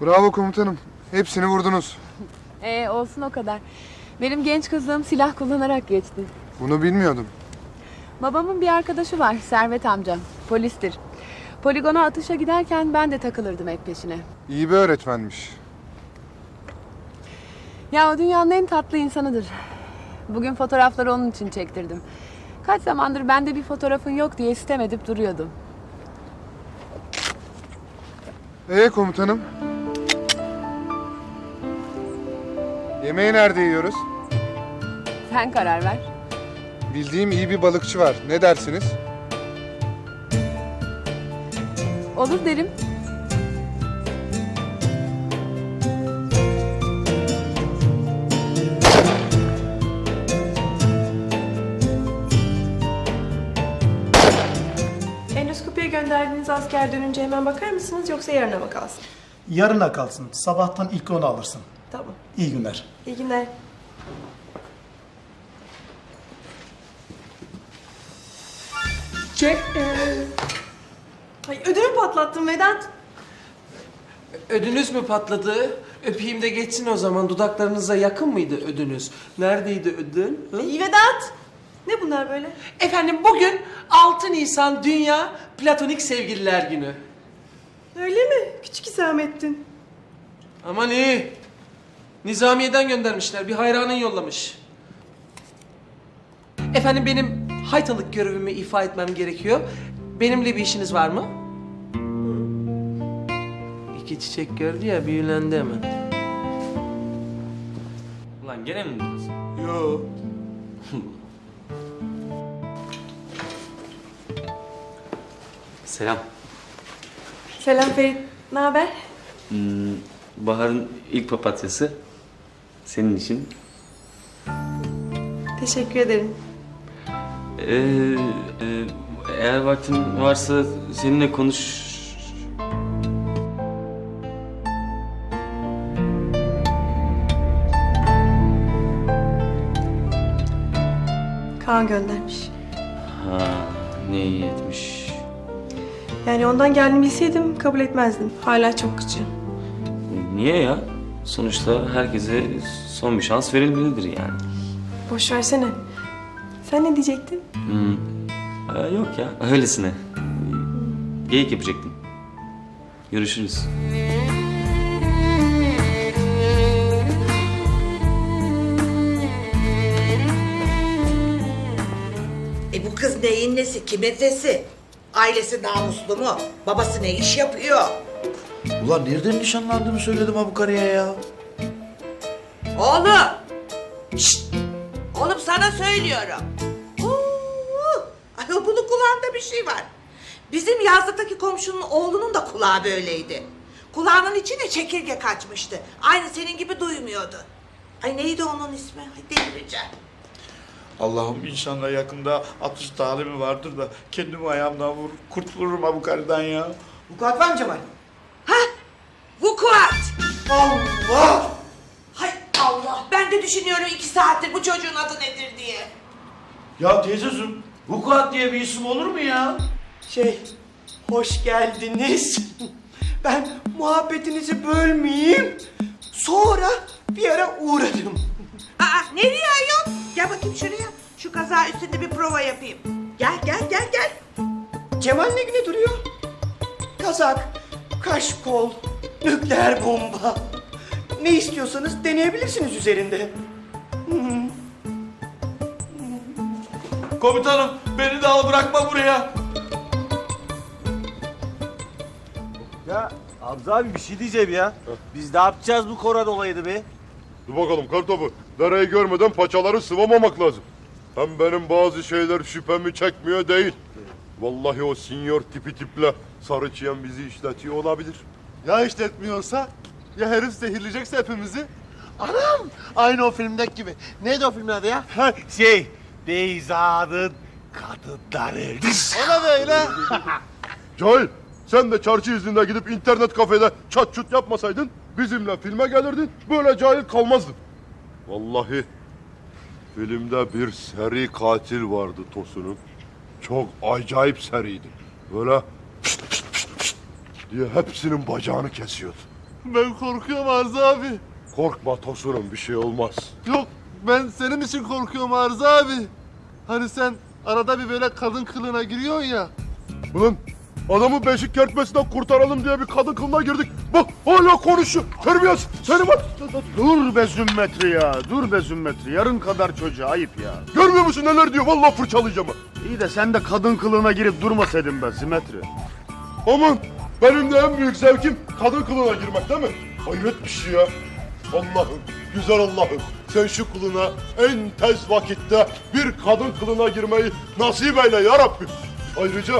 Bravo komutanım. Hepsini vurdunuz. Ee, olsun o kadar. Benim genç kızlığım silah kullanarak geçti. Bunu bilmiyordum. Babamın bir arkadaşı var Servet amca. Polistir. Poligona atışa giderken ben de takılırdım hep peşine. İyi bir öğretmenmiş. Ya o dünyanın en tatlı insanıdır. Bugün fotoğrafları onun için çektirdim. Kaç zamandır bende bir fotoğrafın yok diye sitem edip duruyordu. Ee komutanım? Yemeği nerede yiyoruz? Sen karar ver. Bildiğim iyi bir balıkçı var. Ne dersiniz? Olur derim. Endoskopiye gönderdiğiniz asker dönünce hemen bakar mısınız yoksa yarına mı kalsın? Yarına kalsın. Sabahtan ilk onu alırsın. Tamam. İyi günler. İyi günler. Çek. Ay ödümü patlattın Vedat. Ödünüz mü patladı? Öpeyim de geçsin o zaman. Dudaklarınıza yakın mıydı ödünüz? Neredeydi ödün? Hı? İyi Vedat. Ne bunlar böyle? Efendim bugün 6 Nisan Dünya Platonik Sevgililer Günü. Öyle mi? Küçük isamettin. Aman iyi. Nizamiye'den göndermişler. Bir hayranın yollamış. Efendim benim haytalık görevimi ifa etmem gerekiyor. Benimle bir işiniz var mı? İki çiçek gördü ya büyülendi hemen. Ulan gene mi buradasın? Yo. Selam. Selam Ferit. Ne haber? Hmm, Bahar'ın ilk papatyası. Senin için. Teşekkür ederim. Ee, e, eğer vaktin varsa seninle konuş... Kaan göndermiş. Ha, ne iyi etmiş. Yani ondan geldiğini bilseydim kabul etmezdim. Hala çok gıcı. Niye ya? Sonuçta herkese son bir şans verilmelidir yani. Boş versene. Sen ne diyecektin? Hmm. Aa, yok ya, öylesine. Geyik yapacaktım. Görüşürüz. E bu kız neyin nesi, kimin nesi? Ailesi namuslu mu? Babası ne iş yapıyor? Ulan nereden nişanlandığını söyledim ha bu karıya ya. Oğlum! Şşt! Oğlum sana söylüyorum. Oo! Ay bunun kulağında bir şey var. Bizim yazlıktaki komşunun oğlunun da kulağı böyleydi. Kulağının içine çekirge kaçmıştı. Aynı senin gibi duymuyordu. Ay neydi onun ismi? Ay delireceğim. Allah'ım inşallah yakında atış talimi vardır da kendimi ayağımdan vur, kurtulurum ha bu karıdan ya. Vukuat var mı Cemal? Allah! Hay Allah! Ben de düşünüyorum iki saattir bu çocuğun adı nedir diye. Ya teyzeciğim, vukuat diye bir isim olur mu ya? Şey, hoş geldiniz. Ben muhabbetinizi bölmeyeyim. Sonra bir ara uğradım. Aa nereye ayol? Gel bakayım şuraya. Şu kaza üstünde bir prova yapayım. Gel gel gel gel. Cemal ne güne duruyor? Kazak, kaşkol, nükleer bomba. Ne istiyorsanız deneyebilirsiniz üzerinde. Komutanım, beni de al bırakma buraya. Ya Hamza abi bir şey diyeceğim ya. Biz ne yapacağız bu Koran olayını be? Dur bakalım kartopu. Dereyi görmeden paçaları sıvamamak lazım. Hem benim bazı şeyler şüphemi çekmiyor değil. Vallahi o sinyor tipi tiple sarı çiyen bizi işletiyor olabilir. Ya işletmiyorsa? Ya herif zehirleyecekse hepimizi? Anam! Aynı o filmdeki gibi. Neydi o filmin adı ya? şey, Beyza'nın kadınları. O da böyle. Cahil sen de çarşı izinde gidip internet kafede çat çut yapmasaydın bizimle filme gelirdin böyle cahil kalmazdın. Vallahi filmde bir seri katil vardı Tosun'un. Çok acayip seriydi. Böyle diye hepsinin bacağını kesiyordu. Ben korkuyorum Arzu abi. Korkma Tosun'um bir şey olmaz. Yok ben senin için korkuyorum Arzu abi. Hani sen arada bir böyle kadın kılığına giriyorsun ya. Ulan adamı beşik kertmesinden kurtaralım diye bir kadın kılına girdik. Bak hala konuşuyor. Terbiyesiz. Seni bak. Dur be zümmetri ya. Dur be zümmetri. Yarın kadar çocuğa ayıp ya. Görmüyor musun neler diyor? Vallahi fırçalayacağım. İyi de sen de kadın kılığına girip durmasaydın be Zimetri. Aman benim de en büyük zevkim kadın kılığına girmek değil mi? Hayret bir şey ya. Allah'ım, güzel Allah'ım. Sen şu kılına en tez vakitte bir kadın kılına girmeyi nasip eyle ya Rabbim. Ayrıca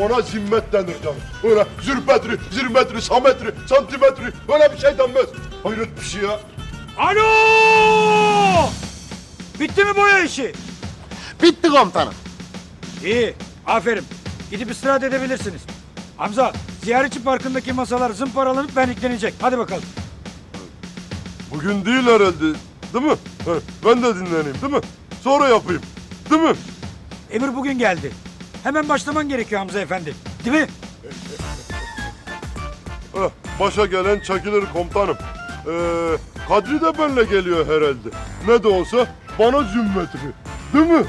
ona zimmet denir canım. Öyle zürmetri, zirmetri, sametri, santimetri öyle bir şey denmez. Hayret bir şey ya. Alo! Bitti mi boya işi? Bitti komutanım. İyi, aferin. Gidip istirahat edebilirsiniz. Hamza, ziyaretçi parkındaki masalar zımparalanıp benliklenecek. Hadi bakalım. Bugün değil herhalde. Değil mi? Ben de dinleneyim değil mi? Sonra yapayım. Değil mi? Emir bugün geldi. Hemen başlaman gerekiyor Hamza efendi. Değil mi? Heh, başa gelen çekilir komutanım. Ee, Kadri de benimle geliyor herhalde. Ne de olsa bana zümmetri. Değil mi?